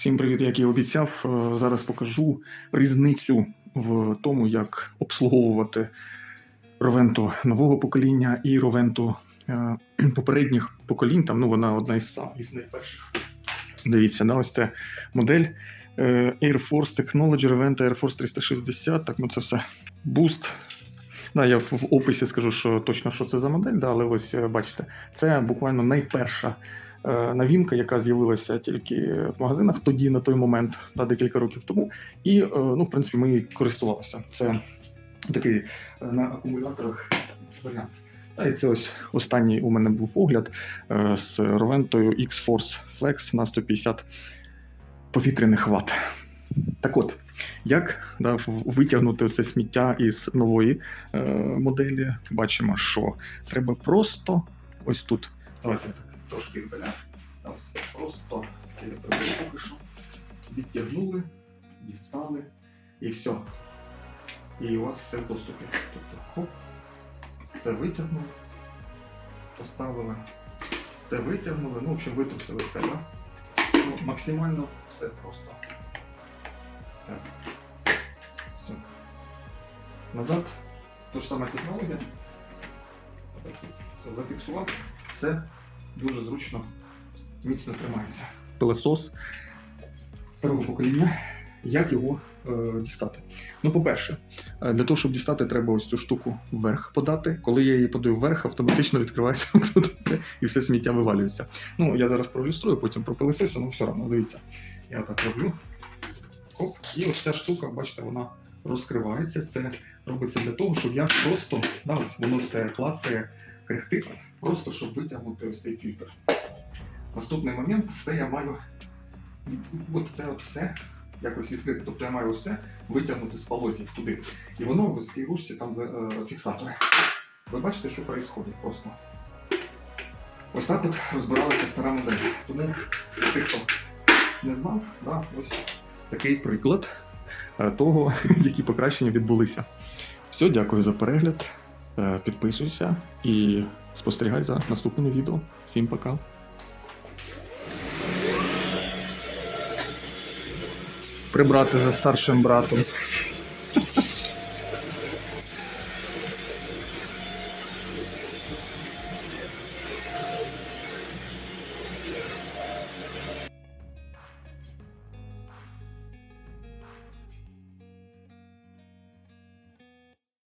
Всім привіт, як і обіцяв. Е, Зараз покажу різницю в тому, як обслуговувати Ровенту нового покоління і Ровенту попередніх поколінь. Там ну вона одна із сам із найперших. Дивіться, да, ось це модель е, Air Force Technology Reventa Air Force 360. Так, ну це все Boost. Да, я в, описі скажу, що точно що це за модель, да, але ось е, бачите, це буквально найперша новинка, яка з'явилася тільки в магазинах тоді, на той момент, да, декілька років тому. І, е, ну, в принципі, ми її користувалися. Це такий е, на акумуляторах варіант. Та і це ось останній у мене був огляд е, з Ровентою X-Force Flex на 150 повітряних ватт. Так от, як да, витягнути це сміття із нової е, моделі? Бачимо, що треба просто ось тут. Давайте так трошки здаля. Ось Просто поки що. Відтягнули, дістали і все. І у вас все в доступі. Тобто, хоп, це витягнули, поставили, це витягнули, ну, в общем, витрусили да? Ну, максимально все просто. Так. Все. Назад. То ж сама технологія. Все зафіксував. Все дуже зручно, міцно тримається. Пилосос старого покоління. Як його е, дістати? Ну, по-перше, е, для того, щоб дістати, треба ось цю штуку вверх подати. Коли я її подаю вверх, автоматично відкривається і все сміття вивалюється. Ну, я зараз проілюструю, потім пропилисуся, ну все одно, дивіться. Я так роблю. Оп, і ось ця штука, бачите, вона розкривається. Це робиться для того, щоб я просто, да, ось воно все клацає, кряхтить, просто щоб витягнути ось цей фільтр. Наступний момент це я маю от це от все якось відкрити. Тобто я маю ось це витягнути з полозів туди. І воно в цій ручці там е, фіксатори. Ви бачите, що відбувається просто. Ось так от розбиралася стара модель. Тому тих, хто не знав, да, ось такий приклад е, того, які покращення відбулися. Все, дякую за перегляд. Е, Підписуйся і Спостерігай за наступними відео. Всім пока. Прибрати за старшим братом.